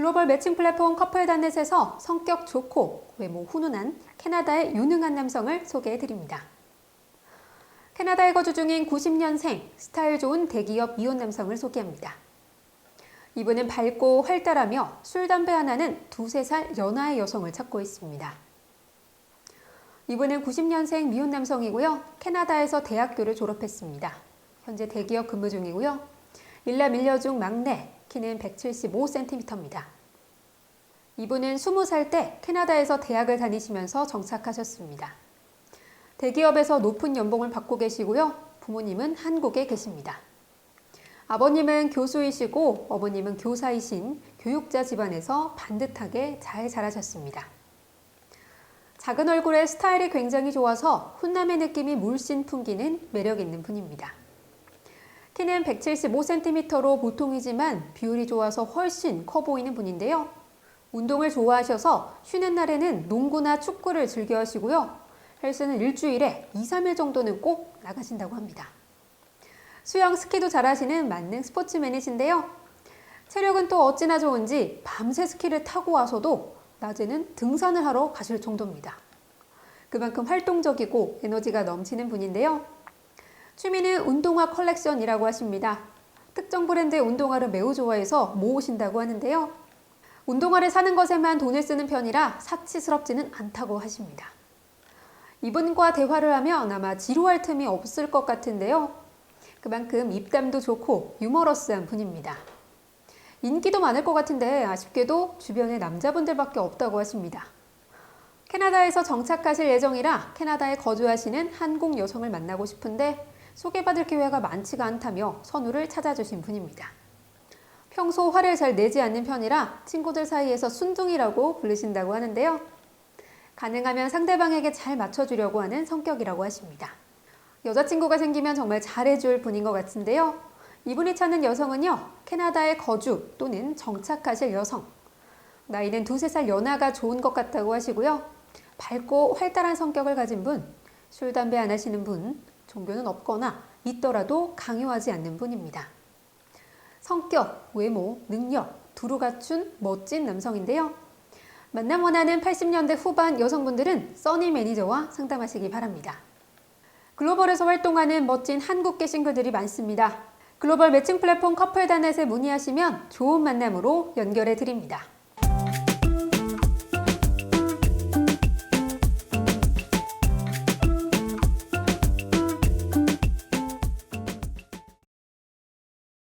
글로벌 매칭 플랫폼 커플단넷에서 성격 좋고 외모 훈훈한 캐나다의 유능한 남성을 소개해 드립니다. 캐나다에 거주 중인 90년생 스타일 좋은 대기업 미혼 남성을 소개합니다. 이분은 밝고 활달하며 술, 담배 하나는 두세 살 연하의 여성을 찾고 있습니다. 이분은 90년생 미혼 남성이고요. 캐나다에서 대학교를 졸업했습니다. 현재 대기업 근무 중이고요. 일라 밀려 중 막내, 키는 175cm입니다. 이분은 20살 때 캐나다에서 대학을 다니시면서 정착하셨습니다. 대기업에서 높은 연봉을 받고 계시고요. 부모님은 한국에 계십니다. 아버님은 교수이시고 어머님은 교사이신 교육자 집안에서 반듯하게 잘 자라셨습니다. 작은 얼굴에 스타일이 굉장히 좋아서 훈남의 느낌이 물씬 풍기는 매력 있는 분입니다. 키는 175cm로 보통이지만 비율이 좋아서 훨씬 커 보이는 분인데요. 운동을 좋아하셔서 쉬는 날에는 농구나 축구를 즐겨 하시고요. 헬스는 일주일에 2, 3일 정도는 꼭 나가신다고 합니다. 수영, 스키도 잘하시는 만능 스포츠맨이신데요. 체력은 또 어찌나 좋은지 밤새 스키를 타고 와서도 낮에는 등산을 하러 가실 정도입니다. 그만큼 활동적이고 에너지가 넘치는 분인데요. 취미는 운동화 컬렉션이라고 하십니다. 특정 브랜드의 운동화를 매우 좋아해서 모으신다고 하는데요. 운동화를 사는 것에만 돈을 쓰는 편이라 사치스럽지는 않다고 하십니다. 이분과 대화를 하면 아마 지루할 틈이 없을 것 같은데요. 그만큼 입담도 좋고 유머러스한 분입니다. 인기도 많을 것 같은데 아쉽게도 주변에 남자분들밖에 없다고 하십니다. 캐나다에서 정착하실 예정이라 캐나다에 거주하시는 한국 여성을 만나고 싶은데 소개받을 기회가 많지가 않다며 선우를 찾아주신 분입니다. 평소 화를 잘 내지 않는 편이라 친구들 사이에서 순둥이라고 부르신다고 하는데요. 가능하면 상대방에게 잘 맞춰주려고 하는 성격이라고 하십니다. 여자친구가 생기면 정말 잘해줄 분인 것 같은데요. 이분이 찾는 여성은요, 캐나다에 거주 또는 정착하실 여성. 나이는 두세 살 연하가 좋은 것 같다고 하시고요. 밝고 활달한 성격을 가진 분, 술, 담배 안 하시는 분, 종교는 없거나 있더라도 강요하지 않는 분입니다. 성격, 외모, 능력, 두루 갖춘 멋진 남성인데요. 만남 원하는 80년대 후반 여성분들은 써니 매니저와 상담하시기 바랍니다. 글로벌에서 활동하는 멋진 한국계 싱글들이 많습니다. 글로벌 매칭 플랫폼 커플단넷에 문의하시면 좋은 만남으로 연결해 드립니다.